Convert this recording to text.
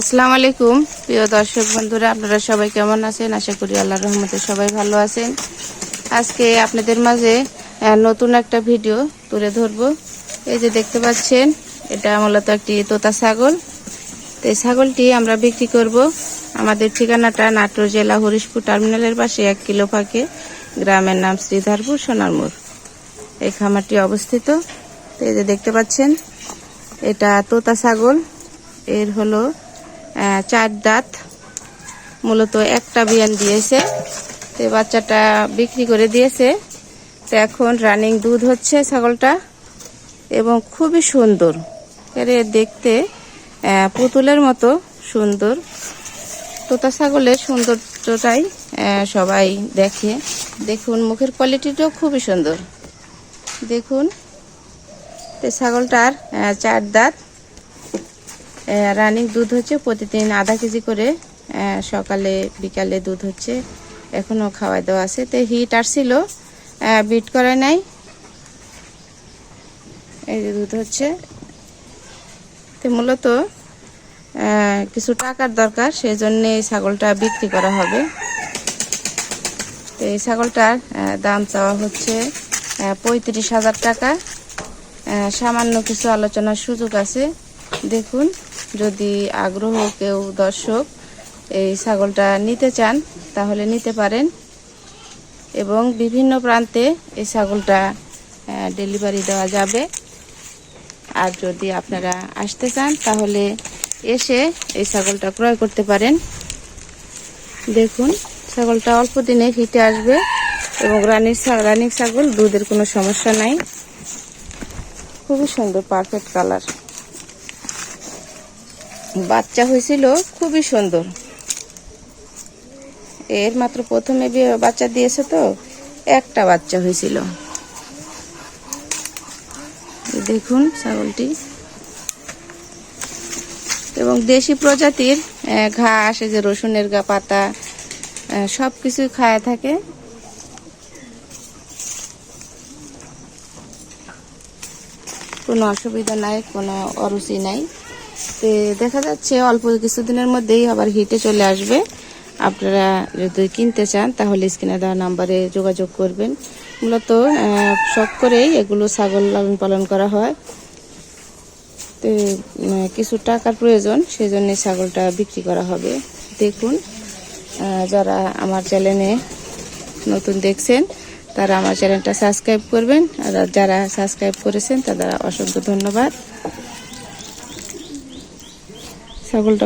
আসসালামু আলাইকুম। প্রিয় দর্শক বন্ধুরা, আপনারা সবাই কেমন আছেন? আশা করি আল্লাহর রহমতে সবাই ভালো আছেন। আজকে আপনাদের মাঝে নতুন একটা ভিডিও তুলে ধরবো। এই যে দেখতে পাচ্ছেন, এটা মূলত একটি তোতা ছাগল। তো এই ছাগলটি আমরা বিক্রি করব আমাদের ঠিকানাটা নাটোর জেলা হরিশপুর টার্মিনালের পাশে, এক কিলো ফাঁকে। গ্রামের নাম শ্রীধারপুর সোনারমোড় এই খামারটি অবস্থিত। তো এই যে দেখতে পাচ্ছেন, এটা তোতা ছাগল। এর হলো চার দাঁত। মূলত একটা বিয়ান দিয়েছে। তো বাচ্চাটা বিক্রি করে দিয়েছে। তো এখন রানিং দুধ হচ্ছে ছাগলটা এবং খুবই সুন্দর। এর দেখতে পুতুলের মতো সুন্দর। তোতা ছাগলের সৌন্দর্যটাই সবাই দেখে। দেখুন, মুখের কোয়ালিটিটাও খুবই সুন্দর। দেখুন, তো ছাগলটার চার দাঁত। রানিং দুধ হচ্ছে প্রতিদিন আধা কেজি করে সকালে বিকালে দুধ হচ্ছে। এখনও খাওয়াই দেওয়া আছে। তো হিট আসছিল বিট করে নাই। এই যে দুধ হচ্ছে। তো মূলত কিছু টাকার দরকার সেই জন্য এই ছাগলটা বিক্রি করা হবে। তো এই ছাগলটার দাম চাওয়া হচ্ছে পঁয়ত্রিশ হাজার টাকা। সামান্য কিছু আলোচনার সুযোগ আছে। দেখুন। যদি আগ্রহ কেউ দর্শক এই ছাগলটা নিতে চান, তাহলে নিতে পারেন। এবং বিভিন্ন প্রান্তে এই ছাগলটা ডেলিভারি দেওয়া যাবে। আর যদি আপনারা আসতে চান, তাহলে এসে এই ছাগলটা ক্রয় করতে পারেন। দেখুন, ছাগলটা অল্প দিনে হিটে আসবে এবং রানির রানির ছাগল, দুধের কোনো সমস্যা নাই। খুবই সুন্দর পারফেক্ট কালার বাচ্চা হয়েছিল, খুবই সুন্দর। এর মাত্র প্রথমে বাচ্চা দিয়েছে তো, একটা বাচ্চা হয়েছিল। দেখুন ছাগলটি। এবং দেশি প্রজাতির ঘাস যে রসুনের গা, পাতা সব কিছুই খায় থাকে। কোনো অসুবিধা নাই, কোনো অরুচি নাই। তো দেখা যাচ্ছে অল্প কিছুদিনের মধ্যেই আবার হিটে চলে আসবে। আপনারা যদি কিনতে চান, তাহলে স্ক্রিনে দেওয়া নাম্বারে যোগাযোগ করবেন। মূলত শখ করেই এগুলো ছাগল লালন পালন করা হয়। তো কিছু টাকার প্রয়োজন সেই জন্য ছাগলটা বিক্রি করা হবে। দেখুন যারা আমার চ্যানেলে নতুন দেখছেন, তারা আমার চ্যানেলটা সাবস্ক্রাইব করবেন। আর যারা সাবস্ক্রাইব করেছেন, তাদের অসংখ্য ধন্যবাদ। ছাগলটা